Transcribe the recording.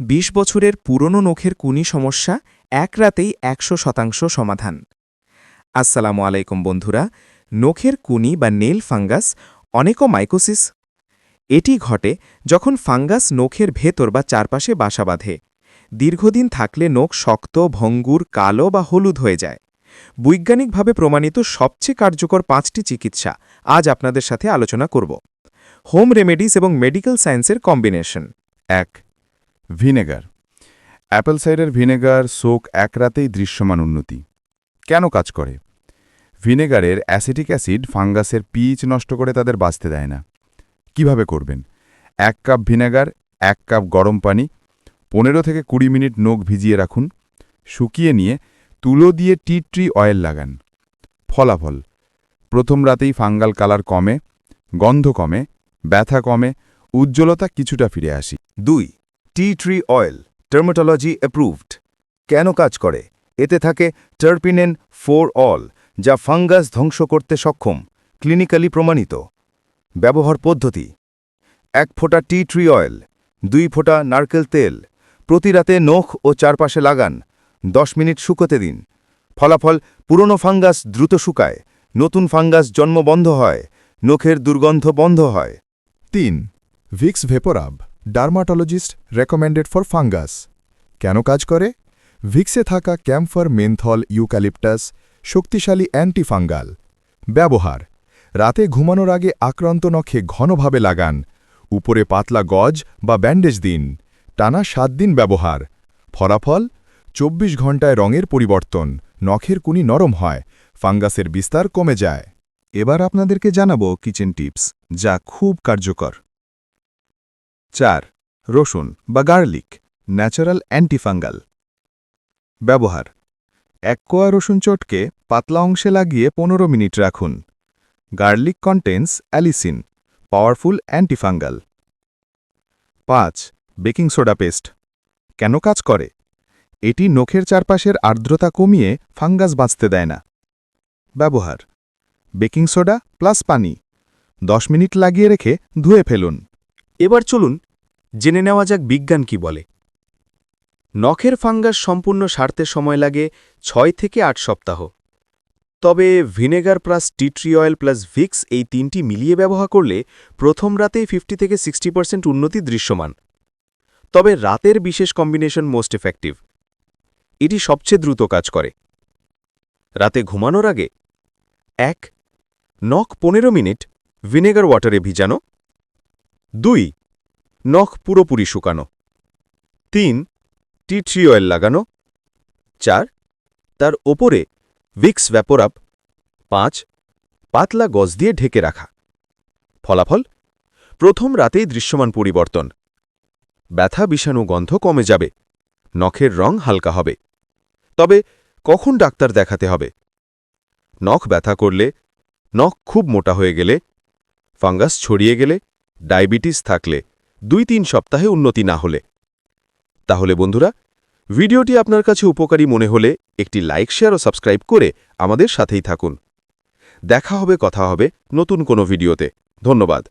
২০ বছরের পুরনো নখের কুনি সমস্যা এক রাতেই একশো শতাংশ সমাধান। আসসালামু আলাইকুম বন্ধুরা, নখের কুনি বা নেল ফাঙ্গাস অনেকও মাইকোসিস এটি ঘটে যখন ফাঙ্গাস নখের ভেতর বা চারপাশে বাসা বাঁধে। দীর্ঘদিন থাকলে নখ শক্ত, ভঙ্গুর, কালো বা হলুদ হয়ে যায়। বৈজ্ঞানিকভাবে প্রমাণিত সবচেয়ে কার্যকর পাঁচটি চিকিৎসা আজ আপনাদের সাথে আলোচনা করব। হোম রেমেডিস এবং মেডিকেল সায়েন্সের কম্বিনেশন। এক vinegar. Apple cider vinegar, soak এক রাতেই দৃশ্যমান উন্নতি। কেন কাজ করে? ভিনেগারের অ্যাসিটিক অ্যাসিড ফাঙ্গাসের পিচ নষ্ট করে তাদের বাঁচতে দেয় না। কীভাবে করবেন? এক কাপ ভিনেগার, এক কাপ গরম পানি, পনেরো থেকে কুড়ি মিনিট নখ ভিজিয়ে রাখুন। শুকিয়ে নিয়ে তুলো দিয়ে টি ট্রি অয়েল লাগান। ফলাফল, প্রথম রাতেই ফাঙ্গাল কালার কমে, গন্ধ কমে, ব্যথা কমে, উজ্জ্বলতা কিছুটা ফিরে আসি। দুই tea tree oil dermatology approved কেন কাজ করে? এতে থাকে টার্পিনেন ফোর অল, যা ফাঙ্গাস ধ্বংস করতে সক্ষম ক্লিনিক্যালি প্রমাণিত। ব্যবহার পদ্ধতি। এক ফোঁটা টি ট্রি অয়েল, দুই ফোঁটা নারকেল তেল, প্রতি রাতে নখ ও চারপাশে লাগান, দশ মিনিট শুকোতে দিন। ফলাফল, পুরনো ফাঙ্গাস দ্রুত শুকায়, নতুন ফাঙ্গাস জন্ম বন্ধ হয়, নখের দুর্গন্ধ বন্ধ হয়। তিন, Vicks VapoRub. Dermatologist recommended for fungus. কেন কাজ করে? ভিক্সে থাকা ক্যাম্ফার মেনথল ইউক্যালিপটাস শক্তিশালী অ্যান্টিফাঙ্গাল। ব্যবহার। রাতে ঘুমানোর আগে আক্রান্ত নখে ঘনভাবে লাগান। উপরে পাতলা গজ বা ব্যান্ডেজ দিন। টানা সাত দিন ব্যবহার। ফলাফল? চব্বিশ ঘন্টায় রঙের পরিবর্তন। নখের কুনি নরম হয়। ফাঙ্গাসের বিস্তার কমে যায়। এবার আপনাদেরকে জানাব কিচেন টিপস, যা খুব কার্যকর। চার, রসুন বা গার্লিক, ন্যাচারাল অ্যান্টিফাঙ্গাল। ব্যবহার, এক কোয়া রসুন চটকে পাতলা অংশে লাগিয়ে পনেরো মিনিট রাখুন। Garlic contains allicin, powerful antifungal. পাঁচ, বেকিং সোডা পেস্ট। কেন কাজ করে? এটি নখের চারপাশের আর্দ্রতা কমিয়ে ফাঙ্গাস বাঁচতে দেয় না। ব্যবহার, বেকিং সোডা প্লাস পানি। দশ মিনিট লাগিয়ে রেখে ধুয়ে ফেলুন। এবার চলুন জেনে নেওয়া যাক বিজ্ঞান কি বলে। নখের ফাঙ্গাস সম্পূর্ণ সারতে সময় লাগে ছয় থেকে আট সপ্তাহ। তবে vinegar plus tea tree oil plus Vicks এই তিনটি মিলিয়ে ব্যবহার করলে প্রথম রাতেই ফিফটি থেকে সিক্সটি পার্সেন্ট উন্নতি দৃশ্যমান। তবে রাতের বিশেষ কম্বিনেশন মোস্ট এফেক্টিভ। এটি সবচেয়ে দ্রুত কাজ করে। রাতে ঘুমানোর আগে এক, নখ পনেরো মিনিট, ভিনেগার ওয়াটারে ভিজানো। দুই নখ পুরোপুরি শুকানো। তিন, টি ট্রি অয়েল লাগানো। চার, তার ওপরে ভিক্স ভ্যাপোরাপ পাঁচ, পাতলা গজ দিয়ে ঢেকে রাখা। ফলাফল, প্রথম রাতেই দৃশ্যমান পরিবর্তন। ব্যথা, বিষাণু গন্ধ কমে যাবে। নখের রং হালকা হবে। তবে কখন ডাক্তার দেখাতে হবে? নখ ব্যথা করলে, নখ খুব মোটা হয়ে গেলে, ফাঙ্গাস ছড়িয়ে গেলে, ডায়াবেটিস থাকলে। দুই তিন সপ্তাহে উন্নতি না হলে। তাহলে বন্ধুরা, ভিডিওটি আপনার কাছে উপকারী মনে হলে একটি লাইক, শেয়ার ও সাবস্ক্রাইব করে আমাদের সাথেই থাকুন। দেখা হবে, কথা হবে নতুন কোনো ভিডিওতে। ধন্যবাদ।